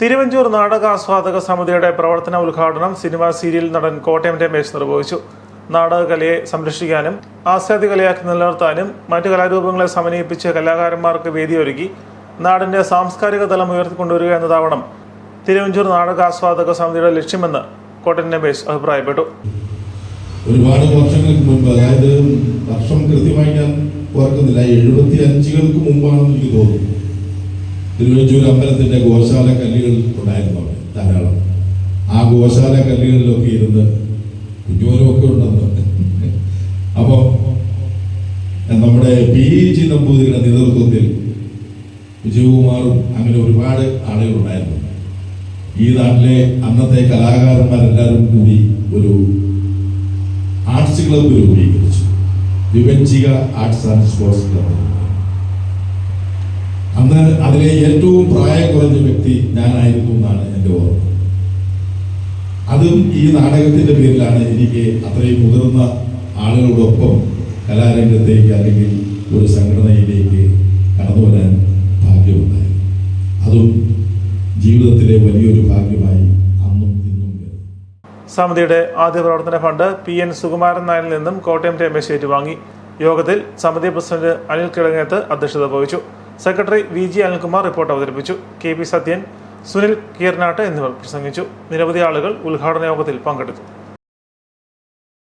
തിരുവഞ്ചൂർ നാടകാസ്വാദക സമിതിയുടെ പ്രവർത്തന ഉദ്ഘാടനം സിനിമാ സീരിയൽ നടൻ കോട്ടയം രമേശ് നിർവഹിച്ചു. നാടകകലയെ സംരക്ഷിക്കാനും ആസ്വാദ്യ കലയാക്കി നിലനിർത്താനും മറ്റു കലാരൂപങ്ങളെ സമന്വയിപ്പിച്ച് കലാകാരന്മാർക്ക് വേദിയൊരുക്കി നാടിന്റെ സാംസ്കാരിക തലം ഉയർത്തിക്കൊണ്ടുവരിക എന്നതാവണം തിരുവഞ്ചൂർ നാടകാസ്വാദക സമിതിയുടെ ലക്ഷ്യമെന്ന് കോട്ടയം രമേശ് അഭിപ്രായപ്പെട്ടു. ഒരുപാട് വർഷങ്ങൾക്ക് മുമ്പ് അതായത് വർഷം കൃത്യമായി ഞാൻ ഓർക്കുന്നില്ല എഴുപത്തി അഞ്ചുകൾക്ക് മുമ്പാണെന്ന് എനിക്ക് തോന്നുന്നു. തിരുവഞ്ചൂർ അമ്പലത്തിന്റെ ഗോശാല കല്ലുകൾ ഉണ്ടായിരുന്നു അവിടെ ധാരാളം. ആ ഗോശാല കല്ലുകളിലൊക്കെ ഇരുന്ന് കുഞ്ഞോനുമൊക്കെ ഉണ്ടെന്ന്. അപ്പോൾ നമ്മുടെ പി. ജി നമ്പൂതിരിയുടെ നേതൃത്വത്തിൽ വിജയകുമാറും അങ്ങനെ ഒരുപാട് ആളുകളുണ്ടായിരുന്നു. ഈ നാട്ടിലെ അന്നത്തെ കലാകാരന്മാരെല്ലാവരും കൂടി ഒരു ആർട്സ് ക്ലബ്ബ് രൂപീകരിച്ചു. Vivanchika arts and sports club. അന്ന് അതിലെ ഏറ്റവും പ്രായം കുറഞ്ഞ വ്യക്തി ഞാനായിരുന്നു എന്നാണ് എന്റെ ഓർമ്മ. അതും ഈ നാടകത്തിന്റെ പേരിലാണ് എനിക്ക് അത്രയും മുതിർന്ന ആളുകളോടൊപ്പം കലാരംഗത്തേക്ക് അല്ലെങ്കിൽ ഒരു സംഘടനയിലേക്ക് കടന്നു വരാൻ ഭാഗ്യമുണ്ടായി. അതും ജീവിതത്തിലെ വലിയൊരു ഭാഗ്യമായി സമിതിയുടെ ആദ്യ പ്രവർത്തന ഫണ്ട് പി എൻ സുകുമാരൻ നായരിൽ നിന്നും കോട്ടയം രമേശ് ഏറ്റുവാങ്ങി. യോഗത്തിൽ സമിതി പ്രസിഡന്റ് അനിൽ കിഴങ്ങേത്ത് അധ്യക്ഷത വഹിച്ചു. Secretary V G Anilkumar report അവതരിപ്പിച്ചു. കെ പി സത്യൻ സുനിൽ കീർനാട്ട് എന്നിവർ പ്രസംഗിച്ചു. നിരവധി ആളുകൾ ഉദ്ഘാടന യോഗത്തിൽ പങ്കെടുത്തു.